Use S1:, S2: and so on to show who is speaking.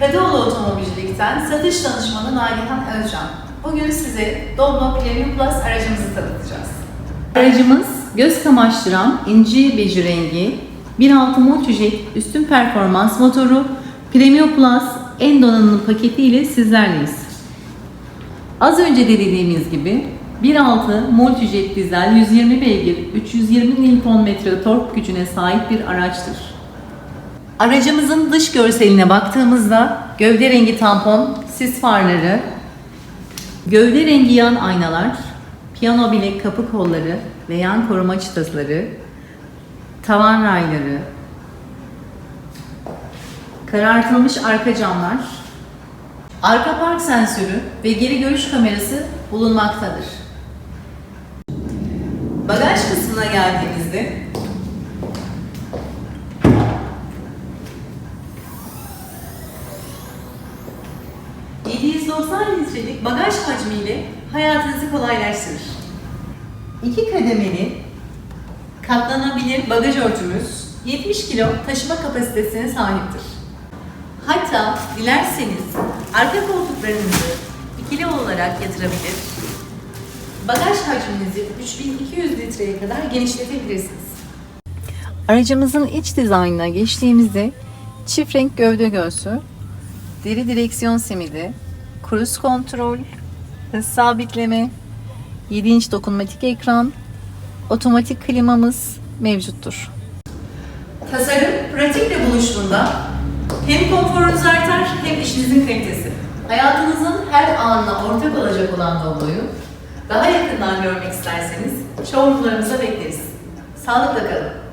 S1: Kadıoğlu Otomobilcilik'ten satış danışmanı Nagihan Özcan. Bugün size Doblo Premium Plus aracımızı tanıtacağız.
S2: Aracımız göz kamaştıran inci beji rengi, 1.6 Multijet üstün performans motoru, Premium Plus en donanımlı paketi ile sizlerleyiz. Az önce de dediğimiz gibi 1.6 Multijet dizel 120 beygir 320 Nm tork gücüne sahip bir araçtır. Aracımızın dış görseline baktığımızda gövde rengi tampon, sis farları, gövde rengi yan aynalar, piyano bilek kapı kolları ve yan koruma çıtaları, tavan rayları, karartılmış arka camlar, arka park sensörü ve geri görüş kamerası bulunmaktadır. Bagaj kısmına geldiğimizde ...790 litrelik bagaj hacmiyle hayatınızı kolaylaştırır. İki kademeli katlanabilir bagaj örtümüz 70 kilo taşıma kapasitesine sahiptir. Hatta dilerseniz arka koltuklarınızı ikili olarak yatırabilir, bagaj hacminizi 3200 litreye kadar genişletebilirsiniz. Aracımızın iç dizaynına geçtiğimizde çift renk gövde göğsü, deri direksiyon simidi, cruise kontrol, sabitleme, 7 inç dokunmatik ekran, otomatik klimamız mevcuttur. Tasarım pratikle buluştuğunda hem konforunuz artar hem işinizin kalitesi. Hayatınızın her anına ortak olacak olan Doblo'yu daha yakından görmek isterseniz showroomlarımıza bekleriz. Sağlıkla kalın.